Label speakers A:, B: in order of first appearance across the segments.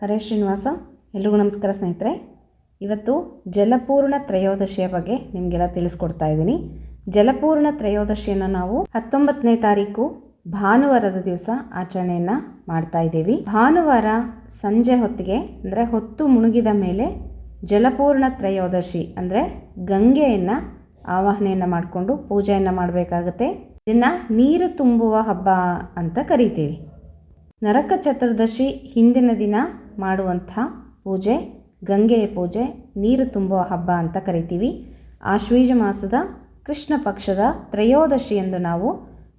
A: ಹರೇ ಶ್ರೀನಿವಾಸ, ಎಲ್ರಿಗೂ ನಮಸ್ಕಾರ ಸ್ನೇಹಿತರೆ. ಇವತ್ತು ಜಲಪೂರ್ಣ ತ್ರಯೋದಶಿಯ ಬಗ್ಗೆ ನಿಮಗೆಲ್ಲ ತಿಳಿಸ್ಕೊಡ್ತಾ ಇದ್ದೀನಿ. ಜಲಪೂರ್ಣ ತ್ರಯೋದಶಿಯನ್ನು ನಾವು ಹತ್ತೊಂಬತ್ತನೇ ತಾರೀಕು ಭಾನುವಾರದ ದಿವಸ ಆಚರಣೆಯನ್ನು ಮಾಡ್ತಾ ಇದ್ದೀವಿ. ಭಾನುವಾರ ಸಂಜೆ ಹೊತ್ತಿಗೆ, ಅಂದರೆ ಹೊತ್ತು ಮುಳುಗಿದ ಮೇಲೆ ಜಲಪೂರ್ಣ ತ್ರಯೋದಶಿ, ಅಂದರೆ ಗಂಗೆಯನ್ನು ಆವಾಹನೆಯನ್ನು ಮಾಡಿಕೊಂಡು ಪೂಜೆಯನ್ನು ಮಾಡಬೇಕಾಗುತ್ತೆ. ಇದನ್ನು ನೀರು ತುಂಬುವ ಹಬ್ಬ ಅಂತ ಕರಿತೀವಿ. ನರಕ ಚತುರ್ದಶಿ ಹಿಂದಿನ ದಿನ ಮಾಡುವಂಥ ಪೂಜೆ, ಗಂಗೆಯ ಪೂಜೆ, ನೀರು ತುಂಬುವ ಹಬ್ಬ ಅಂತ ಕರಿತೀವಿ. ಆಶ್ವೀಜ ಮಾಸದ ಕೃಷ್ಣ ಪಕ್ಷದ ತ್ರಯೋದಶಿ ಎಂದು ನಾವು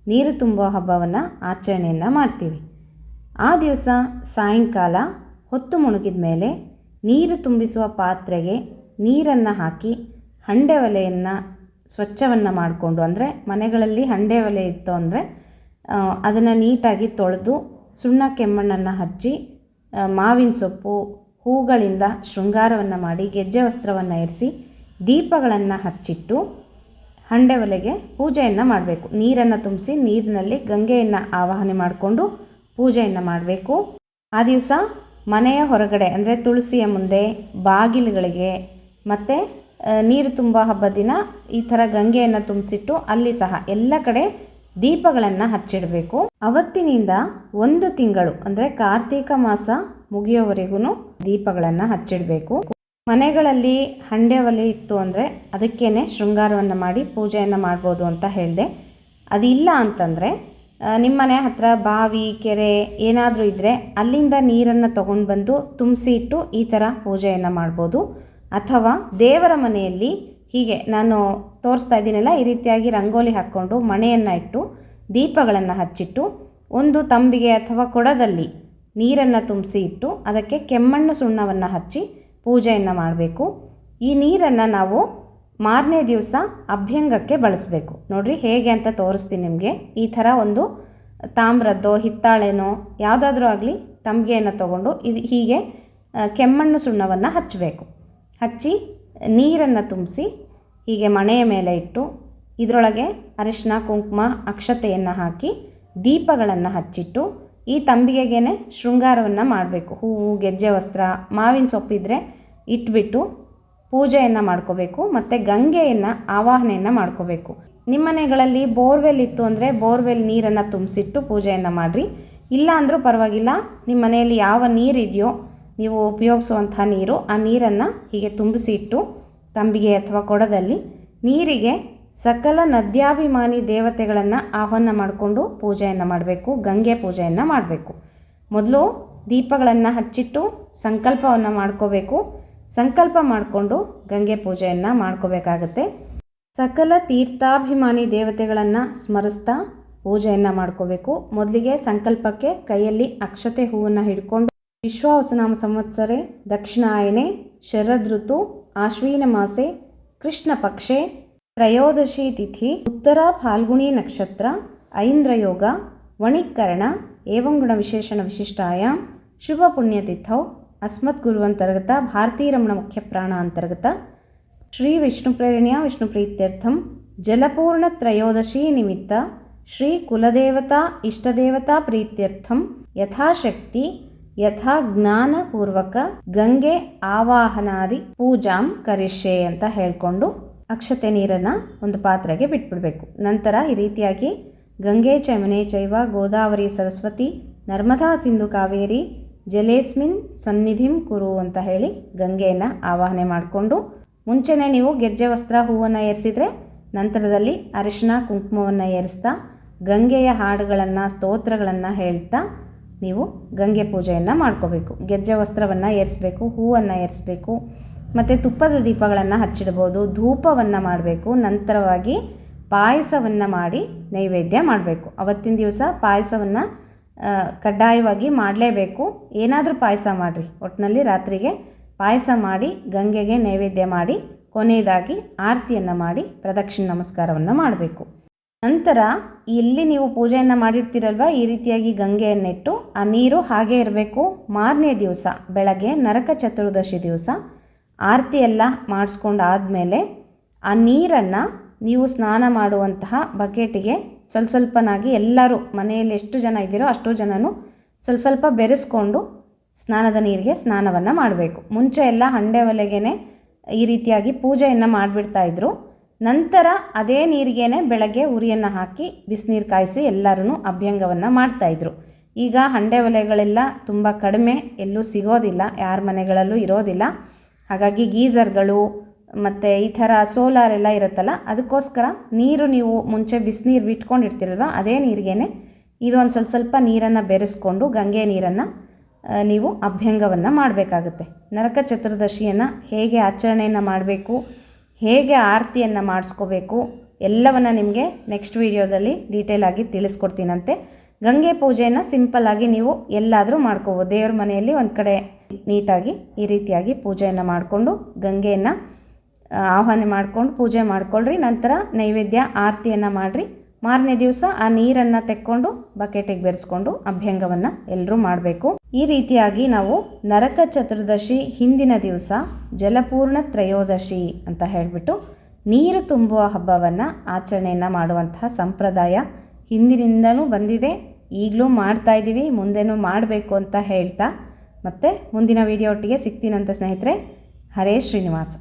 A: ನೀರು ತುಂಬುವ ಹಬ್ಬವನ್ನು ಆಚರಣೆಯನ್ನು ಮಾಡ್ತೀವಿ. ಆ ದಿವಸ ಸಾಯಂಕಾಲ ಹೊತ್ತು ಮುಣುಗಿದ ಮೇಲೆ ನೀರು ತುಂಬಿಸುವ ಪಾತ್ರೆಗೆ ನೀರನ್ನು ಹಾಕಿ ಹಂಡೆ ಒಲೆಯನ್ನು ಸ್ವಚ್ಛವನ್ನು ಮಾಡಿಕೊಂಡು ಅಂದರೆ ಮನೆಗಳಲ್ಲಿ ಹಂಡೆ ಒಲೆ ಇತ್ತು ಅಂದರೆ ಅದನ್ನು ನೀಟಾಗಿ ತೊಳೆದು ಸುಣ್ಣ ಕೆಮ್ಮಣ್ಣನ್ನು ಹಚ್ಚಿ ಮಾವಿನ ಸೊಪ್ಪು, ಹೂಗಳಿಂದ ಶೃಂಗಾರವನ್ನು ಮಾಡಿ ಗೆಜ್ಜೆ ವಸ್ತ್ರವನ್ನು ಇರಿಸಿ ದೀಪಗಳನ್ನು ಹಚ್ಚಿಟ್ಟು ಹಂಡೆ ಒಲೆಗೆ ಪೂಜೆಯನ್ನು ಮಾಡಬೇಕು. ನೀರನ್ನು ತುಂಬಿಸಿ ನೀರಿನಲ್ಲಿ ಗಂಗೆಯನ್ನು ಆವಾಹನೆ ಮಾಡಿಕೊಂಡು ಪೂಜೆಯನ್ನು ಮಾಡಬೇಕು. ಆ ದಿವಸ ಮನೆಯ ಹೊರಗಡೆ, ಅಂದರೆ ತುಳಸಿಯ ಮುಂದೆ, ಬಾಗಿಲುಗಳಿಗೆ ಮತ್ತು ನೀರು ತುಂಬ ಹಬ್ಬದ ದಿನ ಈ ಥರ ಗಂಗೆಯನ್ನು ತುಂಬಿಸಿಟ್ಟು ಅಲ್ಲಿ ಸಹ ಎಲ್ಲ ಕಡೆ ದೀಪಗಳನ್ನು ಹಚ್ಚಿಡಬೇಕು. ಅವತ್ತಿನಿಂದ ಒಂದು ತಿಂಗಳು, ಅಂದರೆ ಕಾರ್ತೀಕ ಮಾಸ ಮುಗಿಯೋವರೆಗೂ ದೀಪಗಳನ್ನು ಹಚ್ಚಿಡಬೇಕು. ಮನೆಗಳಲ್ಲಿ ಹಂಡೆ ಒಲೆ ಇತ್ತು ಅಂದರೆ ಅದಕ್ಕೇನೆ ಶೃಂಗಾರವನ್ನು ಮಾಡಿ ಪೂಜೆಯನ್ನು ಮಾಡ್ಬೋದು ಅಂತ ಹೇಳಿದೆ. ಅದಿಲ್ಲ ಅಂತಂದರೆ ನಿಮ್ಮ ಮನೆ ಹತ್ರ ಬಾವಿ, ಕೆರೆ ಏನಾದರೂ ಇದ್ದರೆ ಅಲ್ಲಿಂದ ನೀರನ್ನು ತಗೊಂಡು ಬಂದು ತುಂಬಿಸಿ ಇಟ್ಟು ಈ ಥರ ಪೂಜೆಯನ್ನು ಮಾಡ್ಬೋದು. ಅಥವಾ ದೇವರ ಮನೆಯಲ್ಲಿ ಹೀಗೆ ನಾನು ತೋರಿಸ್ತಾ ಇದ್ದೀನಲ್ಲ, ಈ ರೀತಿಯಾಗಿ ರಂಗೋಲಿ ಹಾಕ್ಕೊಂಡು ಮಣೆಯನ್ನು ಇಟ್ಟು, ದೀಪಗಳನ್ನು ಹಚ್ಚಿಟ್ಟು, ಒಂದು ತಂಬಿಗೆ ಅಥವಾ ಕೊಡದಲ್ಲಿ ನೀರನ್ನು ತುಂಬಿಸಿ ಇಟ್ಟು, ಅದಕ್ಕೆ ಕೆಮ್ಮಣ್ಣು ಸುಣ್ಣವನ್ನು ಹಚ್ಚಿ ಪೂಜೆಯನ್ನು ಮಾಡಬೇಕು. ಈ ನೀರನ್ನು ನಾವು ಮಾರನೇ ದಿವಸ ಅಭ್ಯಂಗಕ್ಕೆ ಬಳಸಬೇಕು. ನೋಡಿರಿ ಹೇಗೆ ಅಂತ ತೋರಿಸ್ತೀನಿ ನಿಮಗೆ. ಈ ಥರ ಒಂದು ತಾಮ್ರದ್ದೋ, ಹಿತ್ತಾಳೆನೋ, ಯಾವುದಾದ್ರೂ ಆಗಲಿ ತಂಬಿಗೆಯನ್ನು ತಗೊಂಡು ಇದು ಹೀಗೆ ಕೆಮ್ಮಣ್ಣು ಸುಣ್ಣವನ್ನು ಹಚ್ಚಬೇಕು ಹಚ್ಚಿ ನೀರನ್ನು ತುಂಬಿಸಿ ಹೀಗೆ ಮಣೆಯ ಮೇಲೆ ಇಟ್ಟು ಇದರೊಳಗೆ ಅರಿಶಿನ ಕುಂಕುಮ, ಅಕ್ಷತೆಯನ್ನು ಹಾಕಿ ದೀಪಗಳನ್ನು ಹಚ್ಚಿಟ್ಟು ಈ ತಂಬಿಗೆಗೇನೆ ಶೃಂಗಾರವನ್ನು ಮಾಡಬೇಕು. ಹೂವು, ಗೆಜ್ಜೆ ವಸ್ತ್ರ, ಮಾವಿನ ಸೊಪ್ಪಿದ್ರೆ ಇಟ್ಬಿಟ್ಟು ಪೂಜೆಯನ್ನು ಮಾಡ್ಕೋಬೇಕು ಮತ್ತು ಗಂಗೆಯನ್ನು ಆವಾಹನೆಯನ್ನು ಮಾಡ್ಕೋಬೇಕು. ನಿಮ್ಮನೆಗಳಲ್ಲಿ ಬೋರ್ವೆಲ್ ಇತ್ತು ಅಂದರೆ ಬೋರ್ವೆಲ್ ನೀರನ್ನು ತುಂಬಿಸಿಟ್ಟು ಪೂಜೆಯನ್ನು ಮಾಡಿರಿ. ಇಲ್ಲ ಅಂದರೂ ಪರವಾಗಿಲ್ಲ ನಿಮ್ಮ ಮನೆಯಲ್ಲಿ ಯಾವ ನೀರಿದೆಯೋ ನೀವು ಉಪಯೋಗಿಸುವಂಥ ನೀರು ಆ ನೀರನ್ನು ಹೀಗೆ ತುಂಬಿಸಿ ಇಟ್ಟು ತಂಬಿಗೆ ಅಥವಾ ಕೊಡದಲ್ಲಿ ನೀರಿಗೆ ಸಕಲ ನದ್ಯಾಭಿಮಾನಿ ದೇವತೆಗಳನ್ನು ಆಹ್ವಾನ ಮಾಡಿಕೊಂಡು ಪೂಜೆಯನ್ನು ಮಾಡಬೇಕು, ಗಂಗೆ ಪೂಜೆಯನ್ನು ಮಾಡಬೇಕು. ಮೊದಲು ದೀಪಗಳನ್ನು ಹಚ್ಚಿಟ್ಟು ಸಂಕಲ್ಪವನ್ನು ಮಾಡ್ಕೋಬೇಕು. ಸಂಕಲ್ಪ ಮಾಡಿಕೊಂಡು ಗಂಗೆ ಪೂಜೆಯನ್ನು ಮಾಡ್ಕೋಬೇಕಾಗತ್ತೆ. ಸಕಲ ತೀರ್ಥಾಭಿಮಾನಿ ದೇವತೆಗಳನ್ನು ಸ್ಮರಿಸ್ತಾ ಪೂಜೆಯನ್ನು ಮಾಡ್ಕೋಬೇಕು. ಮೊದಲಿಗೆ ಸಂಕಲ್ಪಕ್ಕೆ ಕೈಯಲ್ಲಿ ಅಕ್ಷತೆ ಹೂವನ್ನು ಹಿಡ್ಕೊಂಡು ವಿಶ್ವಾವಸನಾಮ ಸಂವತ್ಸರೆ ದಕ್ಷಿಣಾಯಣೆ ಶರದೃತು ಆಶ್ವೀನ ಮಾಸೆ ಕೃಷ್ಣ ಪಕ್ಷೆ ತ್ರಯೋದಶಿ ತಿಥಿ, ಉತ್ತರ ಫಾಲ್ಗುಣಿ ನಕ್ಷತ್ರ, ಐಂದ್ರಯೋಗ, ವಣಿಕರಣ, ಏವಂಗುಣ ವಿಶೇಷಣ ವಿಶಿಷ್ಟಾಯ, ಶುಭ ಪುಣ್ಯತಿಥೌ ಅಸ್ಮತ್ ಗುರುವಂತರ್ಗತ, ಭಾರತೀರಮಣ ಮುಖ್ಯ ಪ್ರಾಣ ಅಂತರ್ಗತ, ಶ್ರೀ ವಿಷ್ಣು ಪ್ರೇರಣೆಯ ವಿಷ್ಣು ಪ್ರೀತ್ಯರ್ಥಂ, ಜಲಪೂರ್ಣ ತ್ರಯೋದಶಿ ನಿಮಿತ್ತ, ಶ್ರೀ ಕುಲದೇವತಾ ಇಷ್ಟದೇವತಾ ಪ್ರೀತ್ಯರ್ಥಂ, ಯಥಾಶಕ್ತಿ ಯಥಾ ಜ್ಞಾನಪೂರ್ವಕ ಗಂಗೆ ಆವಾಹನಾದಿ ಪೂಜಾಂ ಕರಿಷೆ ಅಂತ ಹೇಳಿಕೊಂಡು ಅಕ್ಷತೆ ನೀರನ್ನು ಒಂದು ಪಾತ್ರೆಗೆ ಬಿಟ್ಬಿಡಬೇಕು. ನಂತರ ಈ ರೀತಿಯಾಗಿ ಗಂಗೆ ಚಮನೆ ಚೈವ ಗೋದಾವರಿ ಸರಸ್ವತಿ ನರ್ಮದಾ ಸಿಂಧು ಕಾವೇರಿ ಜಲೇಸ್ಮಿನ್ ಸನ್ನಿಧಿಂ ಕುರು ಅಂತ ಹೇಳಿ ಗಂಗೆಯನ್ನು ಆವಾಹನೆ ಮಾಡಿಕೊಂಡು ಮುಂಚೆನೇ ನೀವು ಗೆಜ್ಜೆ ವಸ್ತ್ರ ಹೂವನ್ನು ಏರಿಸಿದರೆ ನಂತರದಲ್ಲಿ ಅರಿಶಿನ ಕುಂಕುಮವನ್ನು ಏರಿಸ್ತಾ ಗಂಗೆಯ ಹಾಡುಗಳನ್ನು ಸ್ತೋತ್ರಗಳನ್ನು ಹೇಳ್ತಾ ನೀವು ಗಂಗೆ ಪೂಜೆಯನ್ನು ಮಾಡ್ಕೋಬೇಕು. ಗೆಜ್ಜೆ ವಸ್ತ್ರವನ್ನು ಏರಿಸಬೇಕು, ಹೂವನ್ನು ಏರಿಸಬೇಕು, ಮತ್ತು ತುಪ್ಪದ ದೀಪಗಳನ್ನು ಹಚ್ಚಿಡ್ಬೋದು, ಧೂಪವನ್ನು ಮಾಡಬೇಕು, ನಂತರವಾಗಿ ಪಾಯಸವನ್ನು ಮಾಡಿ ನೈವೇದ್ಯ ಮಾಡಬೇಕು. ಅವತ್ತಿನ ದಿವಸ ಪಾಯಸವನ್ನು ಕಡ್ಡಾಯವಾಗಿ ಮಾಡಲೇಬೇಕು. ಏನಾದರೂ ಪಾಯಸ ಮಾಡಿರಿ. ಒಟ್ಟಿನಲ್ಲಿ ರಾತ್ರಿಗೆ ಪಾಯಸ ಮಾಡಿ, ಗಂಗೆಗೆ ನೈವೇದ್ಯ ಮಾಡಿ, ಕೊನೆಯದಾಗಿ ಆರತಿಯನ್ನು ಮಾಡಿ, ಪ್ರದಕ್ಷಿಣೆ ನಮಸ್ಕಾರವನ್ನು ಮಾಡಬೇಕು. ನಂತರ ಎಲ್ಲಿ ನೀವು ಪೂಜೆಯನ್ನು ಮಾಡಿರ್ತೀರಲ್ವ? ಈ ರೀತಿಯಾಗಿ ಗಂಗೆಯನ್ನಿಟ್ಟು ಆ ನೀರು ಹಾಗೆ ಇರಬೇಕು. ಮಾರನೇ ದಿವಸ, ಬೆಳಗ್ಗೆ ನರಕ ಚತುರ್ದಶಿ ದಿವಸ ಆರತಿ ಎಲ್ಲ ಮಾಡಿಸ್ಕೊಂಡು ಆದಮೇಲೆ ಆ ನೀರನ್ನು ನೀವು ಸ್ನಾನ ಮಾಡುವಂತಹ ಬಕೆಟಿಗೆ ಸ್ವಲ್ಪ ಸ್ವಲ್ಪನಾಗಿ ಎಲ್ಲರೂ ಮನೆಯಲ್ಲಿ ಎಷ್ಟು ಜನ ಇದ್ದೀರೋ ಅಷ್ಟು ಜನನು ಸ್ವಲ್ಪ ಸ್ವಲ್ಪ ಬೆರೆಸ್ಕೊಂಡು ಸ್ನಾನದ ನೀರಿಗೆ ಸ್ನಾನವನ್ನು ಮಾಡಬೇಕು. ಮುಂಚೆ ಎಲ್ಲ ಹಂಡೆ ಒಲೆಗೇ ಈ ರೀತಿಯಾಗಿ ಪೂಜೆಯನ್ನು ಮಾಡಿಬಿಡ್ತಾ ಇದ್ರು. ನಂತರ ಅದೇ ನೀರಿಗೇನೆ ಬೆಳಗ್ಗೆ ಉರಿಯನ್ನು ಹಾಕಿ ಬಿಸಿನೀರು ಕಾಯಿಸಿ ಎಲ್ಲರೂ ಅಭ್ಯಂಗವನ್ನು ಮಾಡ್ತಾಯಿದ್ರು ಈಗ ಹಂಡೆ ಒಲೆಗಳೆಲ್ಲ ತುಂಬ ಕಡಿಮೆ, ಎಲ್ಲೂ ಸಿಗೋದಿಲ್ಲ, ಯಾರ ಮನೆಗಳಲ್ಲೂ ಇರೋದಿಲ್ಲ. ಹಾಗಾಗಿ ಗೀಝರ್ಗಳು ಮತ್ತು ಈ ಥರ ಸೋಲಾರ್ ಎಲ್ಲ ಇರುತ್ತಲ್ಲ, ಅದಕ್ಕೋಸ್ಕರ ನೀರು ನೀವು ಮುಂಚೆ ಬಿಸಿನೀರು ಇಟ್ಕೊಂಡಿರ್ತೀರಲ್ವ ಅದೇ ನೀರಿಗೇನೆ ಇದೊಂದು ಸ್ವಲ್ಪ ಸ್ವಲ್ಪ ನೀರನ್ನು ಬೆರೆಸ್ಕೊಂಡು ಗಂಗೆ ನೀರನ್ನು ನೀವು ಅಭ್ಯಂಗವನ್ನು ಮಾಡಬೇಕಾಗುತ್ತೆ. ನರಕ ಚತುರ್ದಶಿಯನ್ನು ಹೇಗೆ ಆಚರಣೆಯನ್ನು ಮಾಡಬೇಕು ಹೇಗೆ ಆರತಿಯನ್ನು ಮಾಡಿಸ್ಕೋಬೇಕು ಎಲ್ಲವನ್ನು ನಿಮಗೆ ನೆಕ್ಸ್ಟ್ ವೀಡಿಯೋದಲ್ಲಿ ಡೀಟೇಲಾಗಿ ತಿಳಿಸ್ಕೊಡ್ತೀನಂತೆ. ಗಂಗೆ ಪೂಜೆಯನ್ನು ಸಿಂಪಲ್ಲಾಗಿ ನೀವು ಎಲ್ಲಾದರೂ ಮಾಡ್ಕೋಬೋದು. ದೇವ್ರ ಮನೆಯಲ್ಲಿ ಒಂದು ಕಡೆ ನೀಟಾಗಿ ಈ ರೀತಿಯಾಗಿ ಪೂಜೆಯನ್ನು ಮಾಡಿಕೊಂಡು ಗಂಗೆಯನ್ನು ಆಹ್ವಾನ ಮಾಡ್ಕೊಂಡು ಪೂಜೆ ಮಾಡ್ಕೊಳ್ರಿ. ನಂತರ ನೈವೇದ್ಯ ಆರತಿಯನ್ನು ಮಾಡಿರಿ. ಮಾರನೇ ದಿವಸ ಆ ನೀರನ್ನು ತೆಕ್ಕೊಂಡು ಬಕೆಟಿಗೆ ಬೆರೆಸ್ಕೊಂಡು ಅಭ್ಯಂಗವನ್ನು ಎಲ್ಲರೂ ಮಾಡಬೇಕು. ಈ ರೀತಿಯಾಗಿ ನಾವು ನರಕ ಚತುರ್ದಶಿ ಹಿಂದಿನ ದಿವಸ ಜಲಪೂರ್ಣ ತ್ರಯೋದಶಿ ಅಂತ ಹೇಳಿಬಿಟ್ಟು ನೀರು ತುಂಬುವ ಹಬ್ಬವನ್ನು ಆಚರಣೆಯನ್ನು ಮಾಡುವಂತಹ ಸಂಪ್ರದಾಯ ಹಿಂದಿನಿಂದಲೂ ಬಂದಿದೆ. ಈಗಲೂ ಮಾಡ್ತಾ ಇದ್ದೀವಿ, ಮುಂದೆನೂ ಮಾಡಬೇಕು ಅಂತ ಹೇಳ್ತಾ. ಮತ್ತು ಮುಂದಿನ ವಿಡಿಯೋ ಒಟ್ಟಿಗೆ ಸಿಗ್ತೀನಂತ ಸ್ನೇಹಿತರೆ, ಹರೇ ಶ್ರೀನಿವಾಸ.